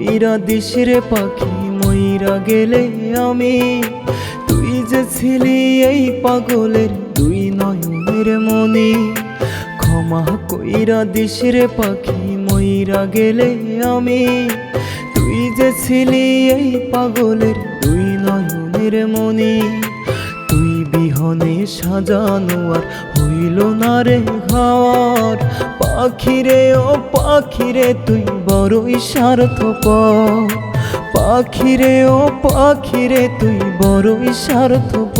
কইরা দিশরে পাখি মইরা গেলে আমি। তুই যে ছিলি এই পাগলের দুই নয়নের মনি ক্ষমা কইরা দিশরে পাখি মইরা গেলে আমি। তুই যে ছিলি এই পাগলের দুই নয়নের মনি বিহনে সাজানো আর হইল না রে ঘর। পাখিরে ও পাখিরে, তুই বড়ই স্বার্থ পাখিরে ও পাখিরে, তুই বড়ই স্বার্থপ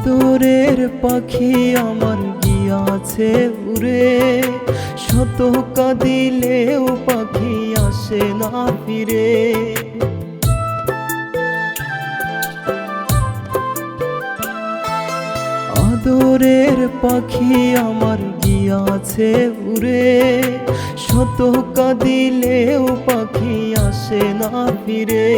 আদরের পাখি আমার গিয়াছে উড়ে? শত কাঁদিলেও পাখি আসে না ফিরে। আদরের পাখি আমার গিয়াছে উড়ে? শত কাঁদিলেও পাখি আসে না ফিরে।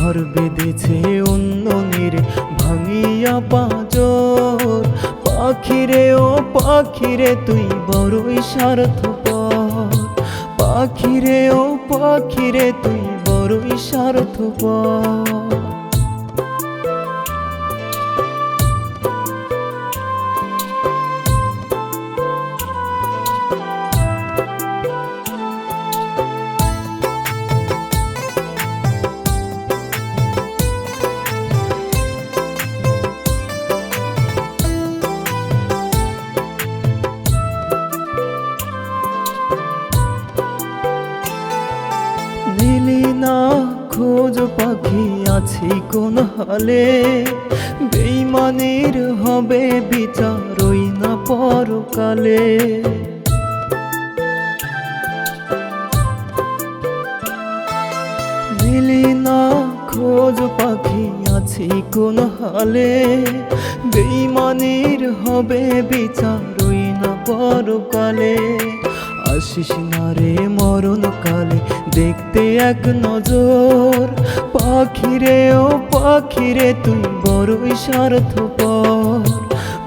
ঘর বেঁধেছে অন্য নিরে ভাঙিয়া পাজর পাখিরে ও পাখিরে, তুই বড়ই স্বার্থপর। পাখিরে ও পাখিরে, তুই বড়ই স্বার্থপর। না খোঁজ পাখি আছি কোন হালে। বেইমানির হবে বিচার ওই না পরকালে। না খোঁজ পাখি আছি কোন হালে। বেইমানির হবে বিচার ওই না পরকালে। আসিস না রে মরণ কালে দেখতে এক নজর। পাখিরে ও পাখিরে তুই বড়ই স্বার্থপর।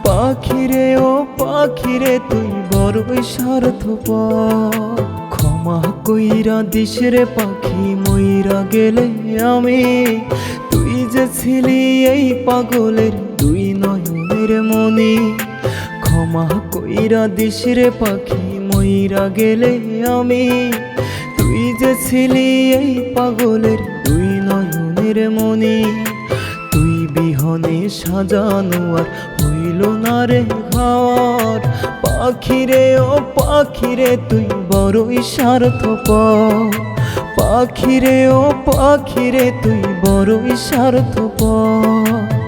পাখিরে ও পাখিরে তুই বড়ই স্বার্থপর। ক্ষমা কইরা দিশরে পাখি ময়রা গেলে আমি। তুই যে ছিলি এই পাগলের দুই নয়নের মনি ক্ষমা কইরা দিশরে পাখি ময়রা গেলে আমি। যে ছিলি এই পাগলের দুই নয়নের মনি তুই বিহনে সাজানো আর হইল না রে ঘর। পাখিরে ও পাখিরে তুই বড়ই স্বার্থপর। পাখিরে ও পাখিরে তুই বড়ই স্বার্থপর।